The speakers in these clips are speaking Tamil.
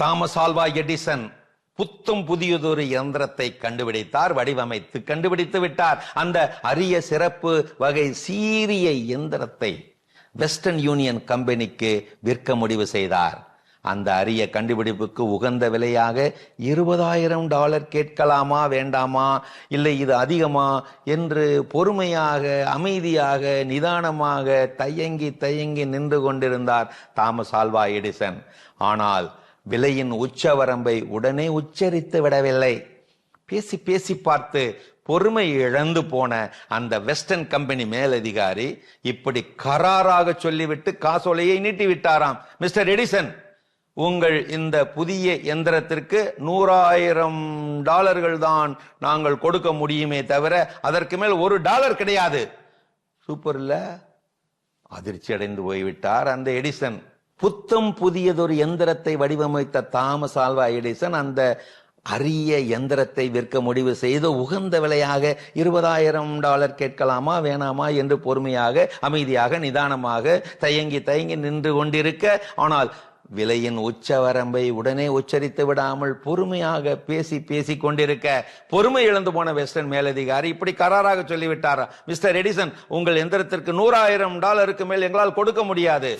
தாமஸ் ஆல்வா எடிசன் புத்தும் புதியதொரு இயந்திரத்தை கண்டுபிடித்தார் வடிவமைத்து கண்டுபிடித்து விட்டார். அந்த அரிய சிறப்பு வகை சீரிய இயந்திரத்தை வெஸ்டர்ன் யூனியன் கம்பெனிக்கு விற்க முடிவு செய்தார். அந்த அரிய கண்டுபிடிப்புக்கு உகந்த விலையாக இருபதாயிரம் டாலர் கேட்கலாமா வேண்டாமா இல்லை இது அதிகமா என்று பொறுமையாக அமைதியாக நிதானமாக தயங்கி தயங்கி நின்று கொண்டிருந்தார் தாமஸ் ஆல்வா எடிசன். ஆனால் விலையின் உச்சவரம்பை உடனே உச்சரித்து விடவில்லை. பேசி பேசி பார்த்து பொறுமை இழந்து போன அந்த வெஸ்டர்ன் கம்பெனி மேலதிகாரி இப்படி கராராக சொல்லிவிட்டு காசோலையை நீட்டி விட்டாராம் மிஸ்டர் எடிசன் உங்கள் இந்த புதிய எந்திரத்திற்கு நூறாயிரம் டாலர்கள் தான் நாங்கள் கொடுக்க முடியுமே தவிர அதற்கு மேல் ஒரு டாலர் கிடையாது. சூப்பர் இல்ல? அதிர்ச்சி அடைந்து போய்விட்டார் அந்த எடிசன். புத்தம் புதியதொரு எந்திரத்தை வடிவமைத்த தாமஸ் ஆல்வா எடிசன் அந்த அரிய எந்திரத்தை விற்க முடிவு செய்து உகந்த விலையாக இருபதாயிரம் டாலர் கேட்கலாமா வேணாமா என்று பொறுமையாக அமைதியாக நிதானமாக தயங்கி தயங்கி நின்று கொண்டிருக்க. ஆனால் விலையின் உச்சவரம்பை உடனே உச்சரித்து விடாமல் பொறுமையாக பேசி பேசி கொண்டிருக்க பொறுமை இழந்து போன வெஸ்டர்ன் மேலதிகாரி இப்படி கராராக சொல்லிவிட்டாரா? மிஸ்டர் எடிசன் உங்கள் எந்திரத்திற்கு நூறாயிரம் டாலருக்கு மேல் எங்களால் கொடுக்க முடியாது.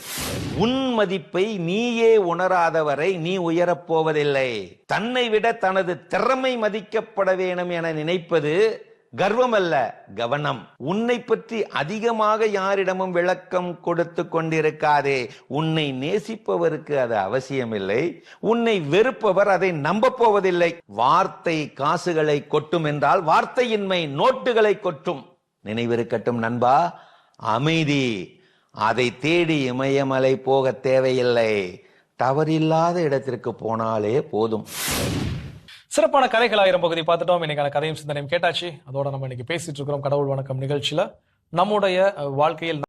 உன் மதிப்பை நீயே உணராதவரை நீ உயரப் போவதில்லை. தன்னை விட தனது திறமை மதிக்கப்பட வேணும் என நினைப்பது கர்வம் அல்ல கவனம். உன்னை பற்றி அதிகமாக யாரிடமும் விளக்கம் கொடுத்து கொண்டிருக்காதே. உன்னை நேசிப்பவருக்கு அது அவசியமில்லை. உன்னை வெறுப்பவர் அதை நம்ப போவதில்லை வார்த்தை காசுகளை கொட்டும் என்றால் வார்த்தையின்மை நோட்டுகளை கொட்டும். நினைவிருக்கட்டும் நண்பா அமைதி. அதை தேடி இமயமலை போக தேவையில்லை. தவறில்லாத இடத்திற்கு போனாலே போதும். சிறப்பான கதைகள் ஆயிரம் பகுதி பார்த்துட்டோம். இன்னைக்கான கதையும் சிந்தனையும் கேட்டாச்சு. அதோட நம்ம இன்னைக்கு பேசிட்டு இருக்கிறோம் கடவுள் வணக்கம் நிகழ்ச்சியில. நம்முடைய வாழ்க்கையில்